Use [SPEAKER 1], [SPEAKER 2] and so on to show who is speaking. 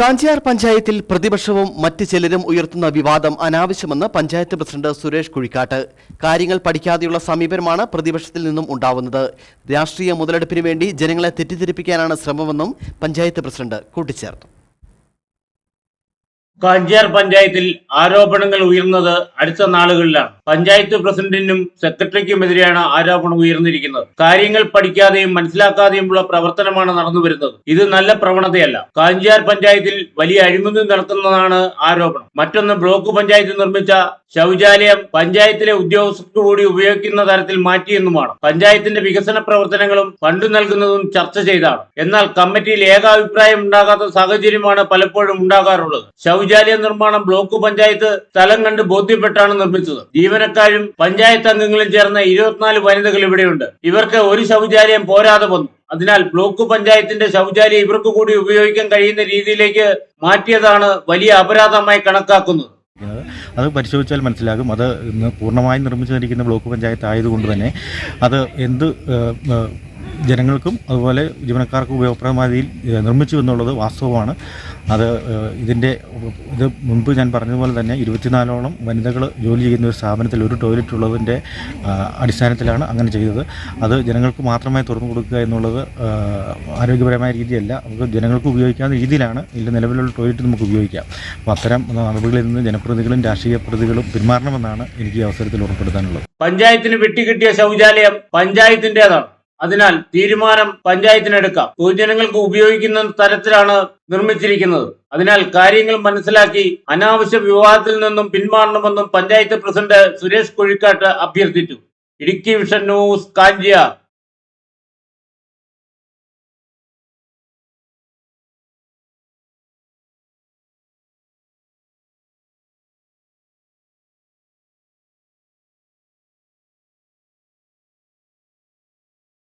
[SPEAKER 1] കാഞ്ചിയാർ പഞ്ചായത്തിൽ പ്രതിപക്ഷവും മറ്റ് ചിലരും ഉയർത്തുന്ന വിവാദം അനാവശ്യമെന്ന് പഞ്ചായത്ത് പ്രസിഡന്റ് സുരേഷ് കുഴിക്കാട്ട്. കാര്യങ്ങൾ പഠിക്കാതെയുള്ള സമീപനമാണ് പ്രതിപക്ഷത്തിൽ നിന്നും ഉണ്ടാവുന്നത്. രാഷ്ട്രീയ മുതലെടുപ്പിന് വേണ്ടി ജനങ്ങളെ തെറ്റിദ്ധരിപ്പിക്കാനാണ് ശ്രമമെന്നും പഞ്ചായത്ത് പ്രസിഡന്റ് കൂട്ടിച്ചേർത്തു.
[SPEAKER 2] കാഞ്ചിയാർ പഞ്ചായത്തിൽ ആരോപണങ്ങൾ ഉയർന്നത് അടുത്ത നാളുകളിലാണ്. പഞ്ചായത്ത് പ്രസിഡന്റിനും സെക്രട്ടറിക്കുമെതിരെയാണ് ആരോപണം ഉയർന്നിരിക്കുന്നത്. കാര്യങ്ങൾ പഠിക്കാതെയും മനസ്സിലാക്കാതെയുമുള്ള പ്രവർത്തനമാണ് നടന്നു വരുന്നത് ഇത് നല്ല പ്രവണതയല്ല. കാഞ്ചിയാർ പഞ്ചായത്തിൽ വലിയ അഴിമതി നടത്തുന്നതാണ് ആരോപണം. മറ്റൊന്ന് ബ്ലോക്ക് പഞ്ചായത്ത് നിർമ്മിച്ച ശൗചാലയം പഞ്ചായത്തിലെ ഉദ്യോഗസ്ഥർക്ക് കൂടി ഉപയോഗിക്കുന്ന തരത്തിൽ മാറ്റിയെന്നുമാണ്. പഞ്ചായത്തിന്റെ വികസന പ്രവർത്തനങ്ങളും ഫണ്ട് നൽകുന്നതും ചർച്ച ചെയ്താണ്. എന്നാൽ കമ്മിറ്റിയിൽ ഏകാഭിപ്രായം ഉണ്ടാകാത്ത സാഹചര്യമാണ് പലപ്പോഴും ഉണ്ടാകാറുള്ളത്. ശൗചാലയ നിർമ്മാണം ബ്ലോക്ക് പഞ്ചായത്ത് സ്ഥലം കണ്ട് ബോധ്യപ്പെട്ടാണ് നിർമ്മിച്ചത്. ജീവനക്കാരും പഞ്ചായത്ത് അംഗങ്ങളും ചേർന്ന ഇരുപത്തിനാല് വനിതകൾ ഇവിടെയുണ്ട്. ഇവർക്ക് ഒരു ശൗചാലയം പോരാതെ വന്നു. അതിനാൽ ബ്ലോക്ക് പഞ്ചായത്തിന്റെ ശൗചാലയം ഇവർക്ക് കൂടി ഉപയോഗിക്കാൻ കഴിയുന്ന രീതിയിലേക്ക് മാറ്റിയതാണ് വലിയ അപരാധമായി കണക്കാക്കുന്നത്.
[SPEAKER 3] അത് പരിശോധിച്ചാൽ മനസ്സിലാകും. അത് പൂർണമായും നിർമ്മിച്ചിരിക്കുന്ന ബ്ലോക്ക് പഞ്ചായത്ത് ആയതുകൊണ്ട് തന്നെ അത് എന്ത് ജനങ്ങൾക്കും അതുപോലെ ജീവനക്കാർക്കും ഉപയോഗപ്രദമായ രീതിയിൽ നിർമ്മിച്ചു എന്നുള്ളത് വാസ്തവമാണ്. അത് ഇതിന്റെ ഇത് മുൻപ് ഞാൻ പറഞ്ഞതുപോലെ തന്നെ ഇരുപത്തിനാലോളം വനിതകൾ ജോലി ചെയ്യുന്ന ഒരു സ്ഥാപനത്തിൽ ഒരു ടോയ്ലറ്റ് ഉള്ളതിന്റെ അടിസ്ഥാനത്തിലാണ് അങ്ങനെ ചെയ്തത്. അത് ജനങ്ങൾക്ക് മാത്രമായി തുറന്നു കൊടുക്കുക എന്നുള്ളത് ആരോഗ്യപരമായ രീതിയല്ല. നമുക്ക് ജനങ്ങൾക്ക് ഉപയോഗിക്കാവുന്ന രീതിയിലാണ് ഇതിൽ നിലവിലുള്ള ടോയ്ലറ്റ് നമുക്ക് ഉപയോഗിക്കാം. അപ്പോൾ അത്തരം നടപടികളിൽ നിന്ന് ജനപ്രതിനിധികളും രാഷ്ട്രീയ പ്രതികളും പിന്മാറണമെന്നാണ് എനിക്ക് ഈ അവസരത്തിൽ ഉറപ്പെടുത്താനുള്ളത്
[SPEAKER 2] പഞ്ചായത്തിന് വെട്ടിക്കിട്ടിയ ശൗചാലയം പഞ്ചായത്തിന്റേതാണ്. അതിനാൽ തീരുമാനം പഞ്ചായത്തിനെടുക്കാം. പൊതുജനങ്ങൾക്ക് ഉപയോഗിക്കുന്ന തരത്തിലാണ് നിർമ്മിച്ചിരിക്കുന്നത്. അതിനാൽ കാര്യങ്ങൾ മനസ്സിലാക്കി അനാവശ്യ വിവാദത്തിൽ നിന്നും പിന്മാറണമെന്നും പഞ്ചായത്ത് പ്രസിഡന്റ് സുരേഷ് കൊഴിക്കാട്ട് അഭ്യർത്ഥിച്ചു. Idukki vision news Kanchiyar